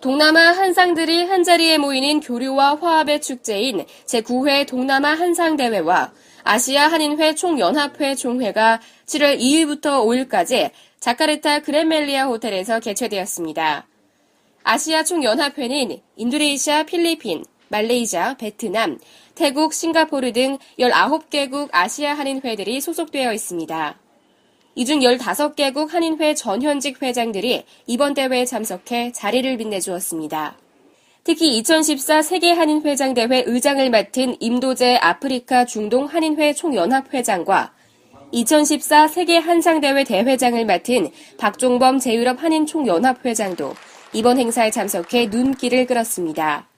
동남아 한상들이 한자리에 모이는 교류와 화합의 축제인 제9회 동남아 한상대회와 아시아 한인회 총연합회 총회가 7월 2일부터 5일까지 자카르타 그랜멜리아 호텔에서 개최되었습니다. 아시아 총연합회는 인도네시아, 필리핀, 말레이시아, 베트남, 태국, 싱가포르 등 19개국 아시아 한인회들이 소속되어 있습니다. 이 중 15개국 한인회 전현직 회장들이 이번 대회에 참석해 자리를 빛내주었습니다. 특히 2014 세계 한인 회장 대회 의장을 맡은 임도재 아프리카 중동 한인회 총연합 회장과 2014 세계 한상 대회 대회장을 맡은 박종범 제유럽 한인 총연합 회장도 이번 행사에 참석해 눈길을 끌었습니다.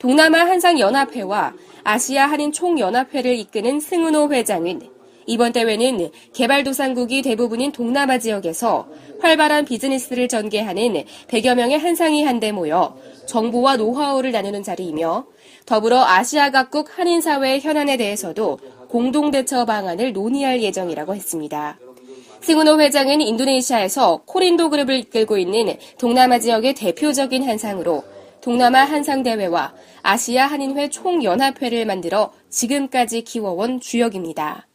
동남아 한상 연합회와 아시아 한인 총연합회를 이끄는 승은호 회장은 이번 대회는 개발도상국이 대부분인 동남아 지역에서 활발한 비즈니스를 전개하는 100여 명의 한상이 한데 모여 정보와 노하우를 나누는 자리이며 더불어 아시아 각국 한인 사회의 현안에 대해서도 공동 대처 방안을 논의할 예정이라고 했습니다. 승은호 회장은 인도네시아에서 코린도 그룹을 이끌고 있는 동남아 지역의 대표적인 한상으로 동남아 한상대회와 아시아 한인회 총연합회를 만들어 지금까지 키워온 주역입니다.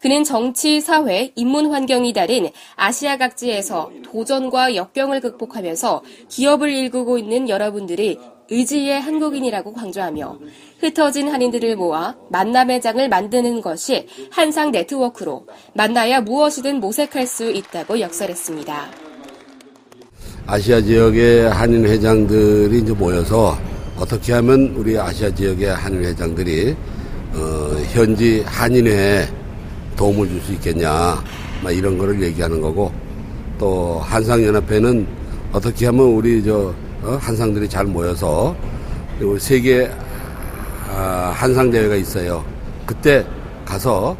그는 정치, 사회, 인문 환경이 다른 아시아 각지에서 도전과 역경을 극복하면서 기업을 일구고 있는 여러분들이 의지의 한국인이라고 강조하며 흩어진 한인들을 모아 만남의 장을 만드는 것이 한상 네트워크로 만나야 무엇이든 모색할 수 있다고 역설했습니다. 아시아 지역의 한인 회장들이 이제 모여서 어떻게 하면 우리 아시아 지역의 한인 회장들이 어, 현지 한인회에 도움을 줄 수 있겠냐 막 이런 거를 얘기하는 거고 또 한상연합회는 어떻게 하면 우리 저 어, 한상들이 잘 모여서 우리 세계 아, 한상 대회가 있어요. 그때 가서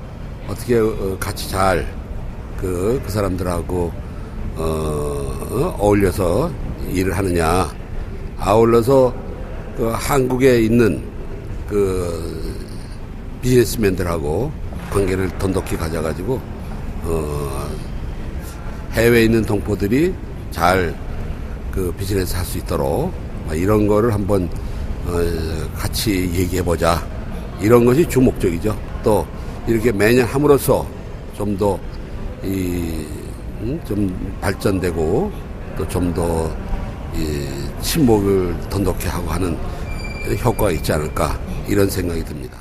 어떻게 어, 같이 잘 그, 그 사람들하고 어, 어울려서 일을 하느냐. 아울러서 그 한국에 있는 그 비즈니스맨들하고 관계를 돈독히 가져가지고 어, 해외에 있는 동포들이 잘 그 비즈니스 할 수 있도록 이런 거를 한번 어, 같이 얘기해 보자. 이런 것이 주 목적이죠. 또 이렇게 매년 함으로써 좀 더이 음, 좀 발전되고 또 좀더 친목을 돈독히 하고 하는 효과가 있지 않을까 이런 생각이 듭니다.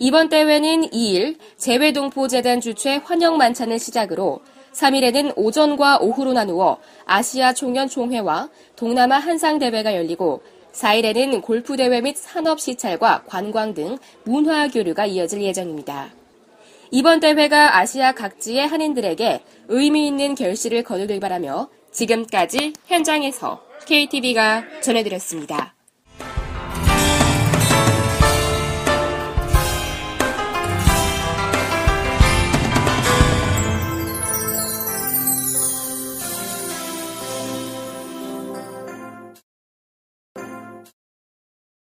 이번 대회는 2일 재외동포재단 주최 환영 만찬을 시작으로 3일에는 오전과 오후로 나누어 아시아 총연 총회와 동남아 한상 대회가 열리고 4일에는 골프 대회 및 산업 시찰과 관광 등 문화 교류가 이어질 예정입니다. 이번 대회가 아시아 각지의 한인들에게 의미 있는 결실을 거두길 바라며 지금까지 현장에서 KTV가 전해드렸습니다.